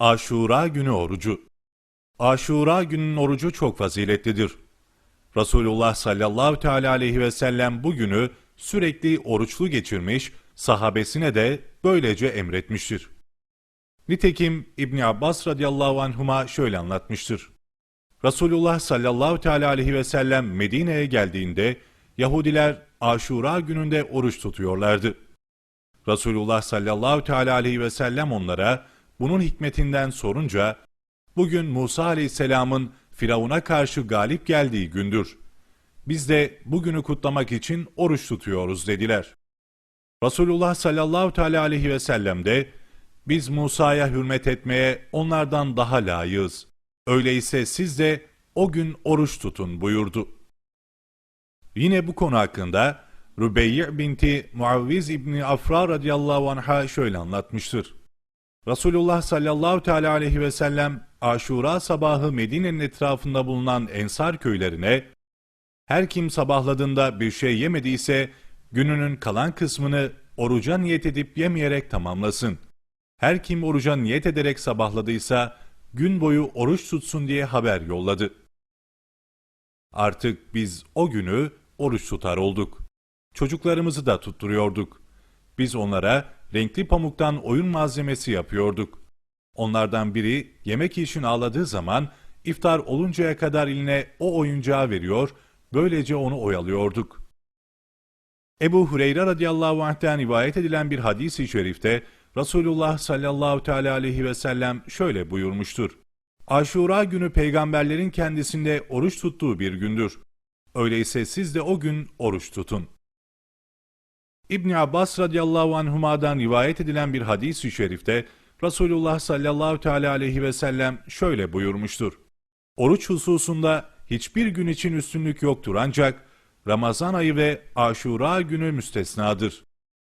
Aşura günü orucu. Aşura günün orucu çok faziletlidir. Resulullah sallallahu teala aleyhi ve sellem bu günü sürekli oruçlu geçirmiş, sahabesine de böylece emretmiştir. Nitekim İbn Abbas radıyallahu anhuma şöyle anlatmıştır. Resulullah sallallahu teala aleyhi ve sellem Medine'ye geldiğinde Yahudiler Aşura gününde oruç tutuyorlardı. Resulullah sallallahu teala aleyhi ve sellem onlara bunun hikmetinden sorunca bugün Musa aleyhisselamın Firavun'a karşı galip geldiği gündür. Biz de bugünü kutlamak için oruç tutuyoruz dediler. Resulullah sallallahu teala aleyhi ve sellem de biz Musa'ya hürmet etmeye onlardan daha layığız. Öyleyse siz de o gün oruç tutun buyurdu. Yine bu konu hakkında Rübeyye binti Muavviz İbni Afra radıyallahu anh'a şöyle anlatmıştır. Resulullah sallallahu teala aleyhi ve sellem Aşura sabahı Medine'nin etrafında bulunan Ensar köylerine her kim sabahladığında bir şey yemediyse gününün kalan kısmını oruca niyet edip yemeyerek tamamlasın. Her kim oruca niyet ederek sabahladıysa gün boyu oruç tutsun diye haber yolladı. Artık biz o günü oruç tutar olduk. Çocuklarımızı da tutturuyorduk. Biz onlara renkli pamuktan oyun malzemesi yapıyorduk. Onlardan biri yemek için ağladığı zaman iftar oluncaya kadar eline o oyuncağı veriyor, böylece onu oyalıyorduk. Ebu Hureyre radıyallahu anh'ten rivayet edilen bir hadis-i şerifte Resulullah sallallahu teala aleyhi ve sellem şöyle buyurmuştur. Aşura günü peygamberlerin kendisinde oruç tuttuğu bir gündür. Öyleyse siz de o gün oruç tutun. İbn Abbas radıyallahu anhuma'dan rivayet edilen bir hadis-i şerifte Resulullah sallallahu teala aleyhi ve sellem şöyle buyurmuştur. Oruç hususunda hiçbir gün için üstünlük yoktur ancak Ramazan ayı ve Aşura günü müstesnadır.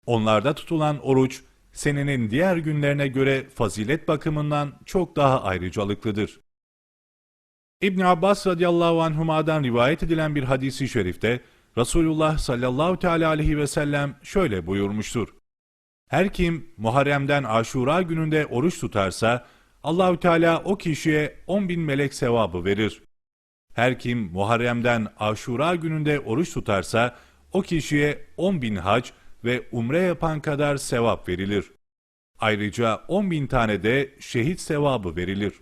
Onlarda tutulan oruç senenin diğer günlerine göre fazilet bakımından çok daha ayrıcalıklıdır. İbn Abbas radıyallahu anhuma'dan rivayet edilen bir hadisi şerifte Resulullah sallallahu teala aleyhi ve sellem şöyle buyurmuştur. Her kim Muharrem'den Aşura gününde oruç tutarsa Allahü Teala o kişiye 10 bin melek sevabı verir. Her kim Muharrem'den Aşura gününde oruç tutarsa o kişiye 10 bin hac ve umre yapan kadar sevap verilir. Ayrıca 10 bin tane de şehit sevabı verilir.